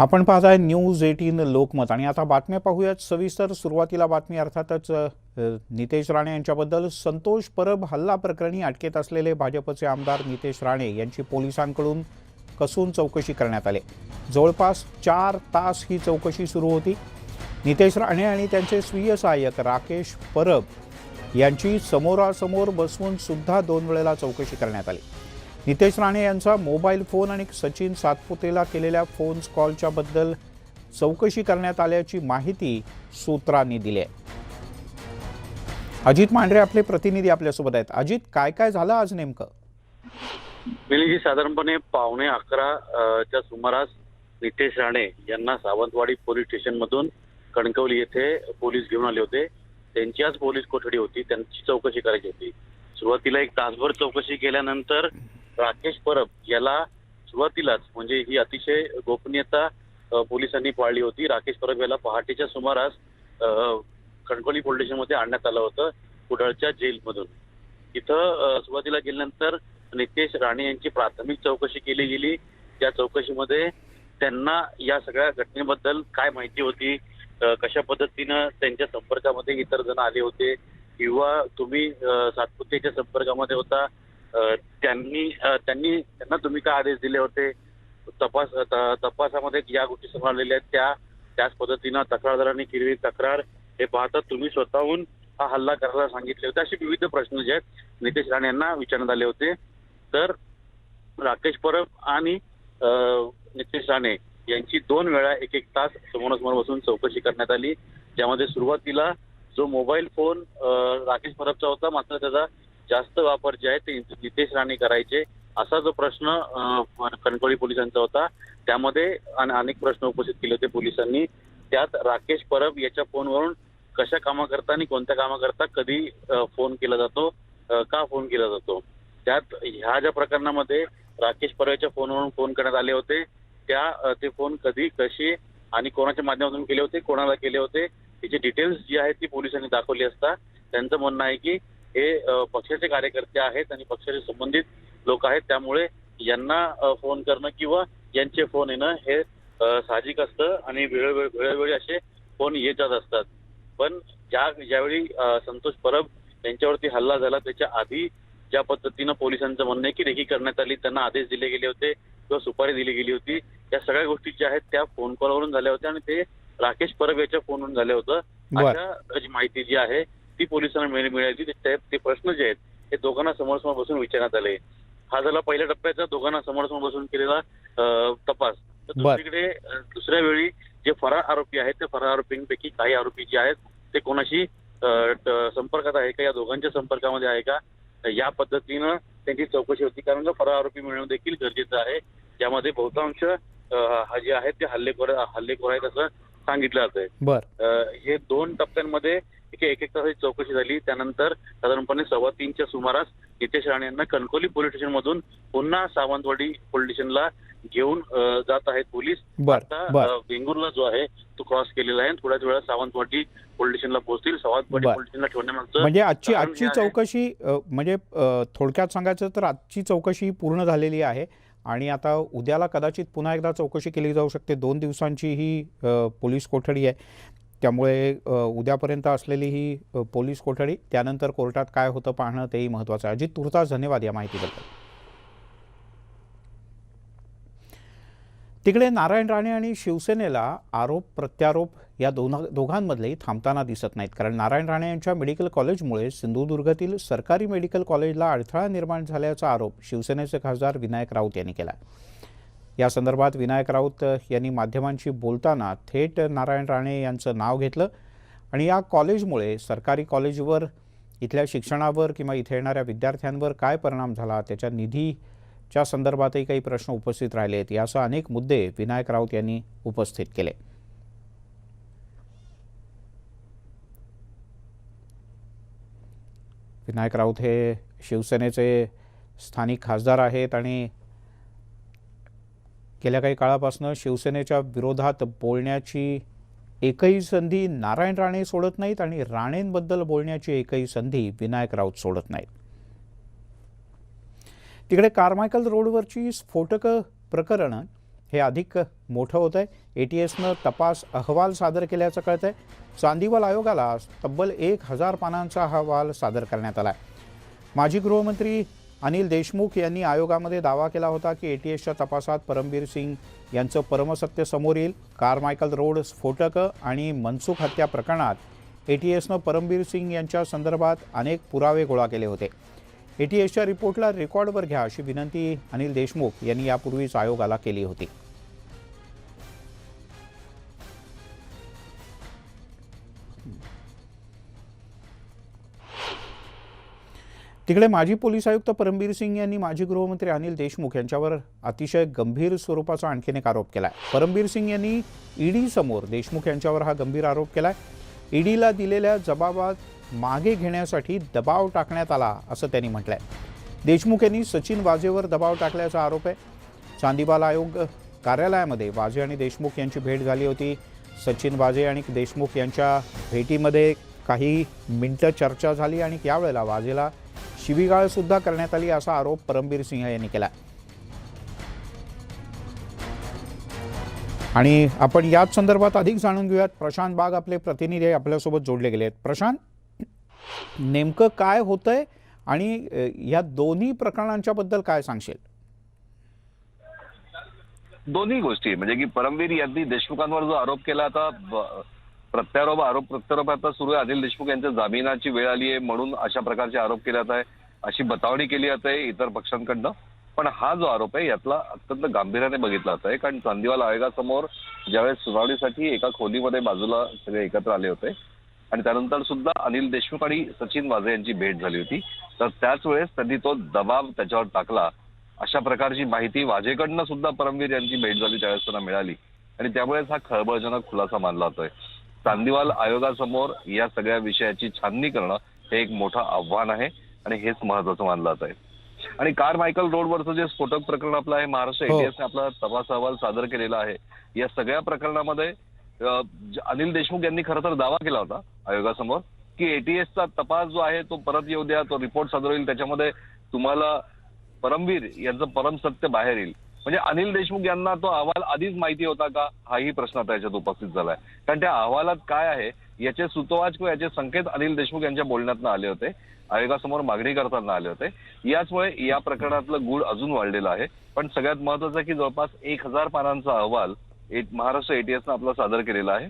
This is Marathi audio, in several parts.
आपण पाहताय न्यूज एटीन लोकमत. आणि आता बातम्या पाहूयात. सविस्तर सुरुवातीला बातमी अर्थातच नितेश राणे यांच्याबद्दल संतोष परब हल्ला प्रकरणी अटकेत असलेले भाजपचे आमदार नितेश राणे यांची पोलिसांकडून कसून चौकशी करण्यात आली. जवळपास चार तास ही चौकशी सुरू होती. नितेश राणे आणि त्यांचे स्वीय सहाय्यक राकेश परब यांची समोरासमोर बसवून सुद्धा दोन वेळेला चौकशी करण्यात आली. नितेश राणे यांचा मोबाईल फोन आणि सचिन सातपुतेला केलेल्या फोन कॉलच्या बद्दल चौकशी करण्यात आल्याची माहिती सूत्रांनी दिली आहे. अजित मांढरे आपले प्रतिनिधी आपल्यासोबत आहेत. अजित काय काय झालं आज नेमकं? मिलिंदजी साधारणपणे पावणे अकरा च्या सुमारास नितेश राणे यांना सावंतवाडी पोलीस स्टेशन मधून कणकवली येथे पोलीस घेऊन आले होते. त्यांची आज पोलीस कोठडी होती त्यांची चौकशी करायची होती. सुरुवातीला एक तासभर चौकशी केल्यानंतर राकेश परब याला सुरुवातीलाच म्हणजे ही अतिशय गोपनीयता पोलिसांनी पाळली होती. राकेश परब याला पहाटेच्या सुमारास अ, पोलीस स्टेशनमध्ये आणण्यात आलं होतं कुडाळच्या जेलमधून. इथं सुरुवातीला गेल्यानंतर नितेश राणे यांची प्राथमिक चौकशी केली गेली. त्या चौकशीमध्ये त्यांना या सगळ्या घटनेबद्दल काय माहिती होती कशा पद्धतीनं त्यांच्या संपर्कामध्ये इतर जण आले होते किंवा तुम्ही सातपुतेच्या संपर्कामध्ये होता त्यांनी त्यांनी त्यांना तुम्ही काय आदेश दिले होते? तपास तपासामध्ये ज्या गोष्टी समोर आलेल्या आहेत त्या त्याच पद्धतीनं तक्रारदारांनी केलेली तक्रार हे पाहता तुम्ही स्वतःहून हा हल्ला करायला सांगितले होते. असे विविध प्रश्न जे आहेत नितेश राणे यांना विचारण्यात आले होते. तर राकेश परब आणि नितेश राणे यांची दोन वेळा एक एक तास समोरासमोर बसून चौकशी करण्यात आली ज्यामध्ये सुरुवातीला जो मोबाईल फोन राकेश परबचा होता मात्र त्याचा जास्त वापर जे आहे ते नितेश राणे करायचे असा जो प्रश्न कणकवली पोलिसांचा होता त्यामध्ये अनेक प्रश्न उपस्थित केले होते पोलिसांनी. त्यात राकेश परब याच्या फोनवरून कशा कामाकरता आणि कोणत्या कामाकरता कधी फोन केला जातो का फोन केला जातो. त्यात ह्या ज्या प्रकरणामध्ये राकेश परवेच्या फोनवरून फोन करण्यात आले होते त्या ते फोन कधी कशी आणि कोणाच्या माध्यमातून केले होते कोणाला केले होते त्याची डिटेल्स जी आहेत ती पोलिसांनी दाखवली असता त्यांचं म्हणणं आहे की हे पक्षाचे कार्यकर्ते आहेत आणि पक्षाशी संबंधित लोक आहेत. त्यामुळे यांना फोन करणं किंवा यांचे फोन येणं हे साहजिक असतं आणि वेळोवेळी वेळोवेळी असे फोन येत जात असतात. पण ज्या ज्यावेळी संतोष परब यांच्यावरती हल्ला झाला त्याच्या आधी ज्या पद्धतीनं पोलिसांचं म्हणणं आहे की रेकी करण्यात आली त्यांना आदेश दिले गेले होते किंवा सुपारी दिली गेली होती या सगळ्या गोष्टी ज्या आहेत त्या फोन कॉलवरून झाल्या होत्या आणि ते राकेश परब याच्या फोनवरून झालं होतं. अशा माहिती जी आहे ती पोलिसांना मिळ- मिळाली. ते- प्रश्न जे आहेत हे दोघांना समोरासमोर बसून विचारण्यात आले. हा झाला पहिल्या टप्प्याचा दोघांना समोरासमोर बसून केलेला तपास. तर. दुसरीकडे दुसऱ्या वेळी जे फरार आरोपी आहेत त्या फरार आरोपींपैकी काही आरोपी जे आहेत ते कोणाशी संपर्कात आहे का? या दोघांच्या संपर्कामध्ये आहे का? या पद्धतीनं त्यांची चौकशी होती. कारण फरार आरोपी मिळणं देखील गरजेचं आहे. ज्यामध्ये बहुतांश हा जे आहेत ते हल्लेखोर हल्लेखोर आहेत असं सांगितलं जातंय. बर. हे दोन टप्प्यांमध्ये एक एक तासाची चौकशी झाली. त्यानंतर साधारणपणे सव्वा तीनच्या सुमारास नितेश राणे यांना कणकोली पोलीस स्टेशन मधून पुन्हा सावंतवाडी पोलीस स्टेशनला घेऊन जात आहेत पोलीस. बर आता वेंगुर्ला जो आहे तो क्रॉस केलेला आहे. थोड्याच वेळात सावंतवाडी पोलीस स्टेशनला पोहोचतील. सावंतवाडी. पोलीस स्टेशनला ठेवण्यामागचं म्हणजे आजची आजची चौकशी म्हणजे थोडक्यात सांगायचं तर आजची चौकशी पूर्ण झालेली आहे. आणि आता उद्याला कदाचित पुन्हा एकदा चौकशी केली जाऊ शकते. दोन दिवसांची ही पोलीस कोठडी आहे. त्यामुळे उद्यापर्यंत असलेली ही पोलीस कोठडी त्यानंतर कोर्टात काय होतं पाहणं तेही महत्त्वाचं आहे. अजित तुर्तास धन्यवाद या माहितीबद्दल. तिकडे नारायण राणे आणि शिवसेनेला आरोप प्रत्यारोप या दोन दोघांमधलेही थांबताना दिसत नाहीत. कारण नारायण राणे यांच्या मेडिकल कॉलेजमुळे सिंधुदुर्गातील सरकारी मेडिकल कॉलेजला अडथळा निर्माण झाल्याचा आरोप शिवसेनेचे खासदार विनायक राऊत यांनी केला या संदर्भात विनायक राऊत यांनी माध्यमांशी बोलताना थेट नारायण राणे यांचं नाव घेतलं आणि या कॉलेजमुळे सरकारी कॉलेजवर इथल्या शिक्षणावर किंवा इथे येणाऱ्या विद्यार्थ्यांवर काय परिणाम झाला त्याच्या निधी च्या संदर्भातही काही प्रश्न उपस्थित राहिले आहेत. यासह अनेक मुद्दे विनायक राऊत यांनी उपस्थित केले. विनायक राऊत हे शिवसेनेचे स्थानिक खासदार आहेत आणि गेल्या काही काळापासून शिवसेनेच्या विरोधात बोलण्याची एकही संधी नारायण राणे सोडत नाहीत आणि राणेंबद्दल बोलण्याची एकही संधी विनायक राऊत सोडत नाहीत. तिकडे कारमायकल रोडवरची स्फोटकं प्रकरणं हे अधिक मोठं होतं आहे. ए टी एसनं तपास अहवाल सादर केल्याचं कळतं आहे चांदीवाल आयोगाला तब्बल एक हजार पानांचा अहवाल सादर करण्यात आला आहे माजी गृहमंत्री अनिल देशमुख यांनी आयोगामध्ये दावा केला होता की ए टी एसच्या तपासात परमबीर सिंग यांचं परमसत्य समोर येईल. कारमायकल रोड स्फोटक आणि मनसुख हत्या प्रकरणात ए टी एसनं परमबीर सिंग यांच्या संदर्भात अनेक पुरावे गोळा केले होते. ए टी रिपोर्टला रेकॉर्डवर घ्या अशी विनंती अनिल देशमुख यांनी यापूर्वीच आयोगाला केली होती. तिकडे माजी पोलीस आयुक्त परमबीर सिंग यांनी माजी गृहमंत्री अनिल देशमुख यांच्यावर अतिशय गंभीर स्वरूपाचा आणखीन एक आरोप केलाय. परमबीर सिंग यांनी ईडी समोर देशमुख यांच्यावर हा गंभीर आरोप केलाय. ईडीला दिलेल्या जबाबात मागे घेण्यासाठी दबाव टाकण्यात आला असं त्यांनी म्हटलंय. देशमुख यांनी सचिन वाजेवर दबाव टाकल्याचा आरोप आहे. चांदीबाल आयोग कार्यालयामध्ये वाजे आणि देशमुख यांची भेट झाली होती. सचिन वाजे आणि देशमुख यांच्या भेटीमध्ये काही मिनटं चर्चा झाली आणि यावेळेला वाजेला शिवीगाळसुद्धा करण्यात आली असा आरोप परमबीर सिंह यांनी केला. आणि आपण याच संदर्भात अधिक जाणून घेऊयात. प्रशांत बाग आपले प्रतिनिधी आपल्यासोबत जोडले गेले आहेत प्रशांत? नेमकं काय होतंय आणि या दोन्ही प्रकरणांच्याबद्दल काय सांगशील? दोन्ही गोष्टी. म्हणजे की परमवीर यांनी देशमुखांवर जो आरोप केला आता प्रत्यारोप आरोप प्रत्यारोप आता सुरू आहे. अनिल देशमुख यांच्या जामिनाची वेळ आली आहे म्हणून अशा प्रकारचे आरोप केले जात आहे अशी बतावणी केली जात आहे इतर पक्षांकडनं. पण हा जो आरोप आहे यातला अत्यंत गांभीर्याने बघितला जात आहे. कारण चांदीवाल आयोगासमोर ज्यावेळेस सुनावणीसाठी एका खोलीमध्ये बाजूला सगळे एकत्र आले होते आणि त्यानंतर सुद्धा अनिल देशमुख आणि सचिन वाझे यांची भेट झाली होती. तर त्याच वेळेस त्यांनी तो दबाव त्याच्यावर टाकला. अशा प्रकारची माहिती वाजेकडनं सुद्धा परमवीर यांची भेट झाली त्यावेळेस त्यांना मिळाली. आणि त्यामुळेच हा खळबळजनक खुलासा मानला जातोय. चांदीवाल आयोगासमोर या सगळ्या विषयाची छाननी करणं हे एक मोठं आव्हान आहे आणि हेच महत्वाचं मानलं जात आहे आणि कार मायकल रोडवरचं जे स्फोटक प्रकरण आपलं आहे महाराष्ट्र हो. एटीएसने आपला तपास अहवाल सादर केलेला आहे या सगळ्या प्रकरणामध्ये अनिल देशमुख यांनी खरं तर दावा केला होता आयोगासमोर की एटीएसचा तपास जो आहे तो परत येऊ द्या तो रिपोर्ट सादर होईल. त्याच्यामध्ये तुम्हाला परमवीर यांचं परम सत्य बाहेर येईल. म्हणजे अनिल देशमुख यांना तो अहवाल आधीच माहिती होता का? हाही प्रश्न आता याच्यात उपस्थित झालाय. कारण त्या अहवालात काय आहे याचे सुतोवाच किंवा याचे संकेत अनिल देशमुख यांच्या बोलण्यातनं आले होते. आयोगासमोर मागणी करताना आले होते. याचमुळे या प्रकरणातलं गुढ अजून वाढलेलं आहे. पण सगळ्यात महत्वाचं की जवळपास एक हजार पानांचा अहवाल महाराष्ट्र एटीएसनं आपला सादर केलेला आहे.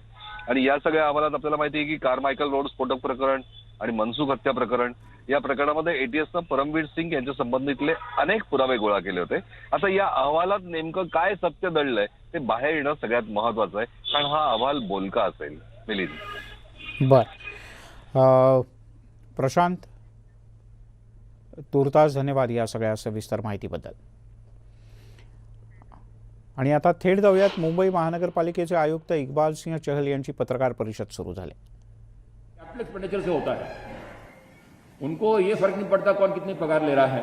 आणि या सगळ्या अहवालात आपल्याला माहिती आहे की कारमायकल रोड स्फोटक प्रकरण आणि मनसुख हत्या प्रकरण. या प्रकरणामध्ये एटीएसनं परमवीर सिंग यांच्या संबंधितले अनेक पुरावे गोळा केले होते. आता या अहवालात नेमकं काय सत्य दडलंय ते बाहेर येणं सगळ्यात महत्वाचं आहे. कारण हा अहवाल बोलका असेल. मिलिंद. बर. प्रशांत तुर्तास धन्यवाद या सगळ्या सविस्तर माहितीबद्दल. आणि आता थेट जाऊयात मुंबई महानगरपालिकेचे आयुक्त इक्बाल सिंह चहल यांची पत्रकार परिषद सुरू झाली. कैपिटल एक्सपेंडिचर से होता है। उनको ये फर्क नहीं पड़ता कौन कितनी पगार ले रहा है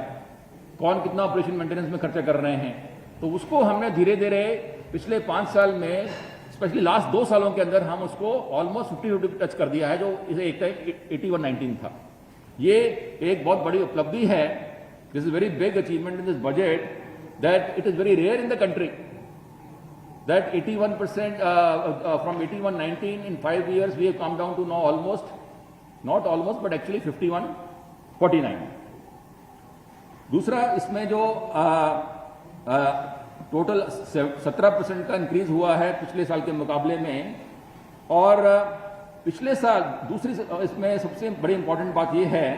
कौन कितना ऑपरेशन मेंटेनेंस में खर्चा कर रहे हैं। तो उसको हमने धीरे धीरे पिछले पाँच साल में स्पेशली लास्ट दो सालों के अंदर हम उसको ऑलमोस्ट फिफ्टी फिफ्टी टच कर दिया है जो इसे एक टाइम एटी वन नाइनटीन था। ये एक बहुत बड़ी उपलब्धि है। This is very big achievement in this budget that it is very rare in the country that 81% uh, uh, from 8119 in five years we have come down to now almost not almost but actually 51 49 दूसरा इसमें जो टोटल सत्रह परसेंट का इंक्रीज हुआ है पिछले साल के मुकाबले में और uh, पिछले साल दूसरी इसमें सबसे बड़ी इंपॉर्टेंट बात यह है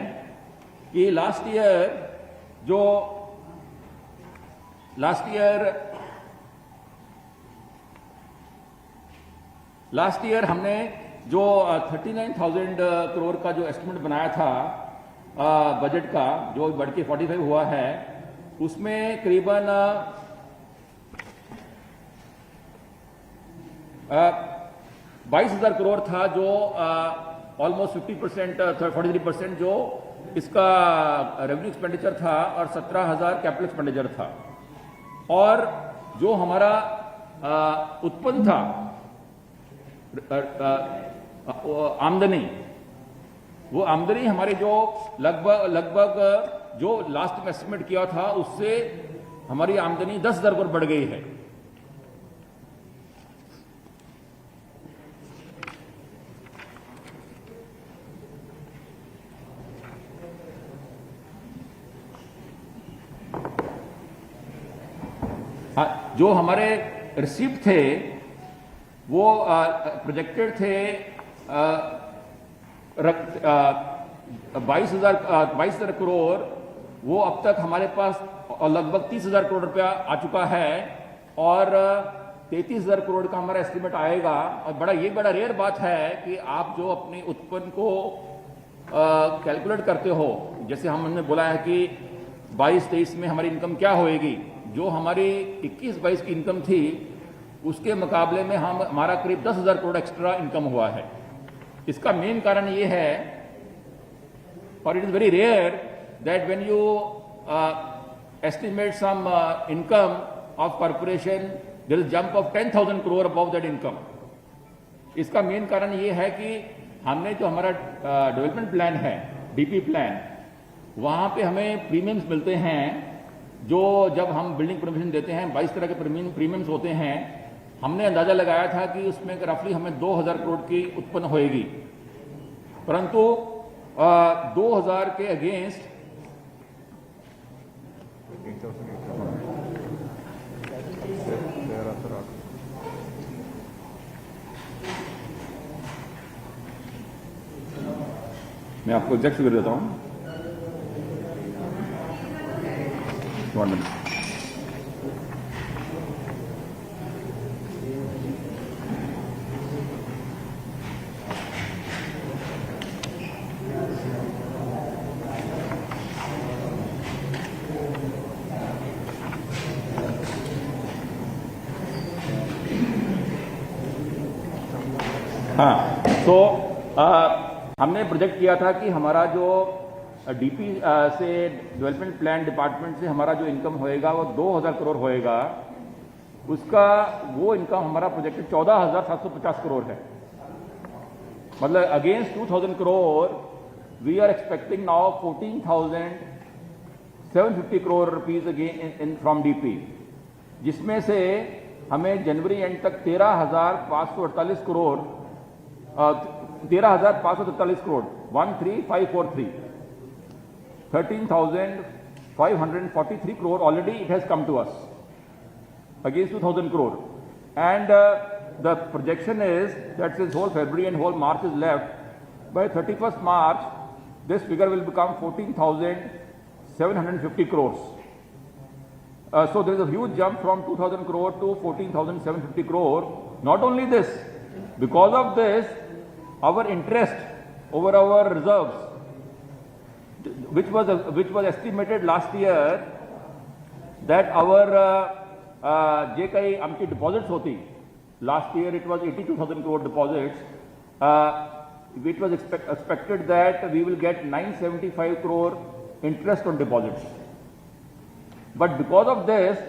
कि लास्ट ईयर जो लास्ट ईयर लास्ट ईयर हमने जो थर्टी नाइन थाउज़ेंड करोड़ का जो एस्टिमेट बनाया था बजट का, जो बढ़ के फोर्टी फाइव हुआ है, उसमें करीबन बाईस हज़ार करोड़ था जो almost fifty percent forty three percent जो इसका रेवेन्यू एक्सपेंडिचर था और सत्रह हज़ार कैपिटल एक्सपेंडिचर था। और जो हमारा उत्पन्न था आमदनी। वो आमदनी हमारे जो लगभग लगभग जो लास्ट में एस्टिमेट किया था, उससे हमारी आमदनी दस हज़ार पर बढ़ गई है। हाँ, जो हमारे रिसिप्ट थे वो प्रोजेक्टेड थे बाईस हज़ार बाईस हज़ार करोड़, वो अब तक हमारे पास लगभग तीस हज़ार करोड़ रुपया आ चुका है और तैतीस हज़ार करोड़ का हमारा एस्टिमेट आएगा। और बड़ा, ये बड़ा रेयर बात है कि आप जो अपने उत्पन्न को कैलकुलेट करते हो, जैसे हमने बोला है कि 22 तेईस में हमारी इनकम क्या होएगी? जो हमारी 21 22 की इनकम थी उसके मुकाबले में हम हमारा करीब दस हज़ार करोड़ एक्स्ट्रा इनकम हुआ है। इसका मेन कारण ये है और it is very rare that when you estimate some uh, income of corporation there is jump of 10000 crore above that income. इसका मेन कारण ये है कि हमने जो हमारा डेवलपमेंट प्लान है डीपी प्लान वहाँ पे हमें प्रीमियम्स मिलते हैं जो जब हम बिल्डिंग परमिशन देते हैं 22 तरह के प्रीमियम्स होते हैं हमने अंदाज़ा लगाया था कि उसमें रफली हमें 2000 करोड़ की उत्पन्न होएगी परंतु uh, 2000 के अगेंस्ट मैं आपको एग्जैक्ट फिगर देता हूँ One minute. हाँ तो आ, हमने प्रोजेक्ट किया था कि हमारा जो डीपी से डेवलपमेंट प्लान डिपार्टमेंट से हमारा जो इनकम होएगा वो 2000 करोड़ होएगा। उसका वो इनकम हमारा प्रोजेक्टेड 14750 करोड़ है। मतलब against 2000 crore we are expecting now 14750 crore rupees again in from DP जिसमें से हमें जनवरी एंड तक तेरह हज़ार पाँच सौ अड़तालीस करोड़ तेरह हजार पाँच सौ तैतालीस crore one three five four three thirteen thousand five hundred forty three crore already it has come to us against 2000 crore. And uh, the projection is that since whole February and whole March is left, by 31st March, this figure will become 14,750 crores. Uh, so there is a huge jump from 2,000 crore to 14,750 crore. Not only this, because of this, our interest over our reserves, which was which was estimated last year, that our uh, uh, जे काही आमची डिपॉझिट्स होती last year it was eighty two thousand crore deposits it was expected that we will get nine seventy five crore interest on deposits But because of this,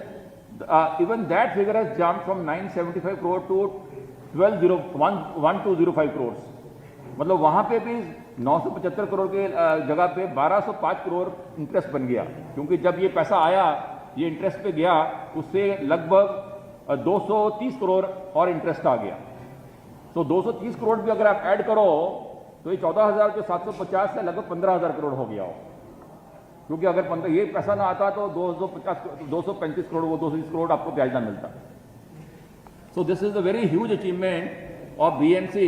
uh, even that figure has jumped from 975 crore to 1205 crores. मतलब वहाँ पे भी 975 करोड़ के uh, जगह पे 1205 करोड़ इंटरेस्ट बन गया क्योंकि जब ये पैसा आया ये इंटरेस्ट पे गया उससे लगभग दो सौ तीस करोड़ और इंटरेस्ट आ गया तो 230 करोड़ भी अगर आप ऐड करो तो ये 14000 जो 750 से लगभग 15000 करोड़ हो गया हो क्योंकि अगर पंद्रह ये पैसा ना आता तो दो सौ पचास दो सौ पैंतीस करोड़ वो दो सौ तीस करोड़ आपको ब्याज ना मिलता so this is a very huge achievement of B M C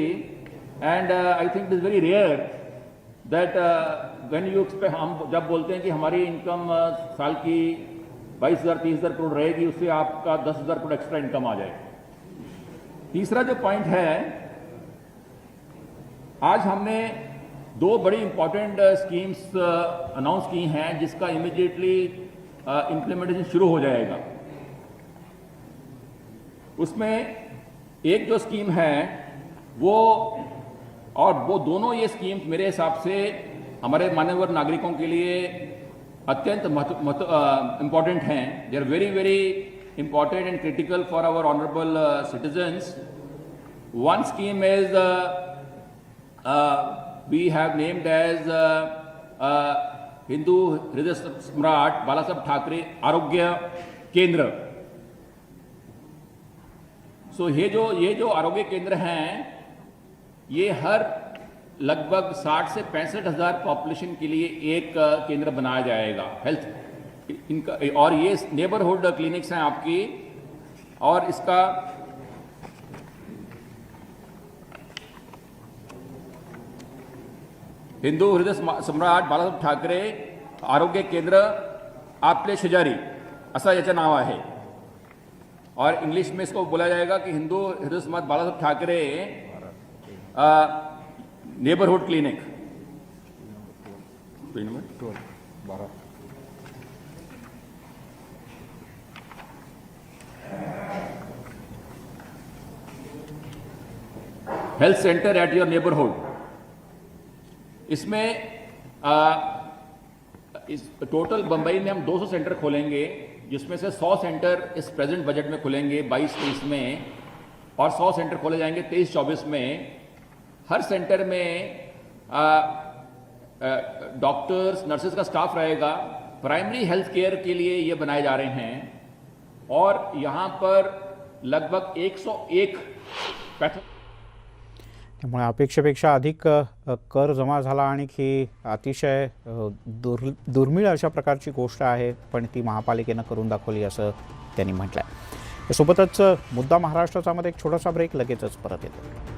and I think it is very rare that when you expect हम जब बोलते हैं कि हमारी इनकम साल की बाईस हज़ार, तीस हज़ार करोड़ रहेगी, उससे आपका दस हज़ार करोड़ एक्स्ट्रा इनकम आ जाएगी। तीसरा जो पॉइंट है, आज हमने दो बड़ी इंपॉर्टेंट स्कीम्स अनाउंस की हैं जिसका इमिडिएटली इंप्लीमेंटेशन शुरू हो जाएगा। उसमें एक जो स्कीम है वो और वो दोनों ये स्कीम्स मेरे हिसाब से हमारे मान्यवर नागरिकों के लिए अत्यंत महत्व इंपॉर्टेंट हैं। They are very very important and critical for our honourable citizens one scheme is have named as uh, uh, Hindu Hriday Smart Balasab Thackeray आरोग्य केंद्र सो ये जो ये जो आरोग्य केंद्र हैं, ये हर लगभग 60 से पैंसठ हज़ार पॉपुलेशन के लिए एक केंद्र बनाया जाएगा हेल्थ इनका, और ये नेबरहुड क्लिनिक्स हैं आपकी, और इसका हिंदू हृदय सम्राट बाळासाहेब ठाकरे आरोग्य केंद्र आपले शेजारी, असं याचं नाव आहे। और इंग्लिश में इसको बोला जाएगा कि हिंदू हृदय समाज Balasaheb Thackeray neighbourhood clinic health centre at your neighbourhood इसमें आ, इस टोटल बंबई में हम 200 सेंटर खोलेंगे। जिसमें से 100 सेंटर इस प्रेजेंट बजट में खुलेंगे 22 तेईस में, और 100 सेंटर खोले जाएँगे 23 चौबीस में। हर सेंटर में डॉक्टर्स नर्सेज का स्टाफ रहेगा। प्राइमरी हेल्थ केयर के लिए ये बनाए जा रहे हैं। और यहाँ पर लगभग 101 पैथो त्यामुळे अपेक्षेपेक्षा अधिक कर जमा झाला आणि ही अतिशय दुर् दुर्मिळ अशा प्रकारची गोष्ट आहे पण ती महापालिकेनं करून दाखवली असं त्यांनी म्हटलं आहे यासोबतच मुद्दा महाराष्ट्राचा मध्ये एक छोटासा ब्रेक लगेचच परत येतो.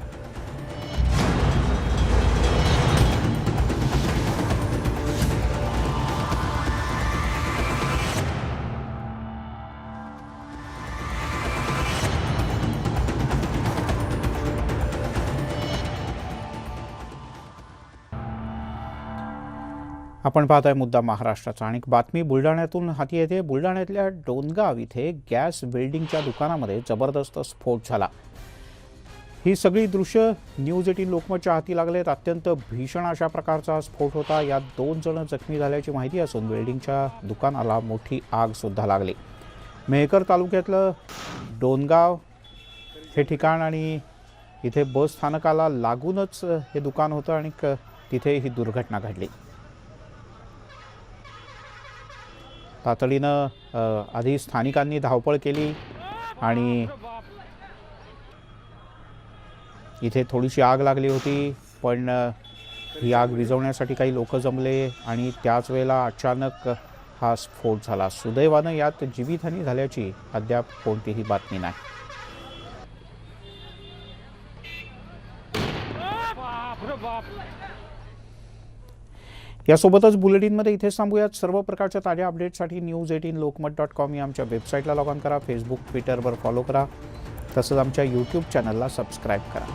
आपण पाहत आहे मुद्दा महाराष्ट्राचा. आणि बातमी बुलढाण्यातून हाती येते. बुलढाण्यातल्या डोनगाव इथे गॅस वेल्डिंगच्या दुकानामध्ये जबरदस्त स्फोट झाला. ही सगळी दृश्य न्यूज एटीन लोकमतच्या हाती लागलेत. अत्यंत भीषण अशा प्रकारचा स्फोट होता. यात दोन जण जखमी झाल्याची माहिती असून वेल्डिंगच्या दुकानाला मोठी आग सुद्धा लागली. मेहकर तालुक्यातलं डोनगाव हे ठिकाण आणि इथे बस स्थानकाला लागूनच हे दुकान होतं आणि क- तिथे ही दुर्घटना घडली. तातडीनं आधी स्थानिकांनी धावपळ केली आणि इथे थोडीशी आग लागली होती पण ही आग विझवण्यासाठी काही लोक जमले आणि त्याच वेळेला अचानक हा स्फोट झाला. सुदैवानं यात जीवितहानी झाल्याची अद्याप कोणतीही बातमी नाही. यासोबतच बुलेटिनमध्ये इथेच थांबूयात. सर्व प्रकारच्या ताज्या अपडेटसाठी news eighteen Lokmat dot com या आमच्या वेबसाईटला लॉग ऑन करा फेसबुक ट्विटरवर फॉलो करा. तसंच आमच्या यूट्यूब चॅनलला सबस्क्राईब करा.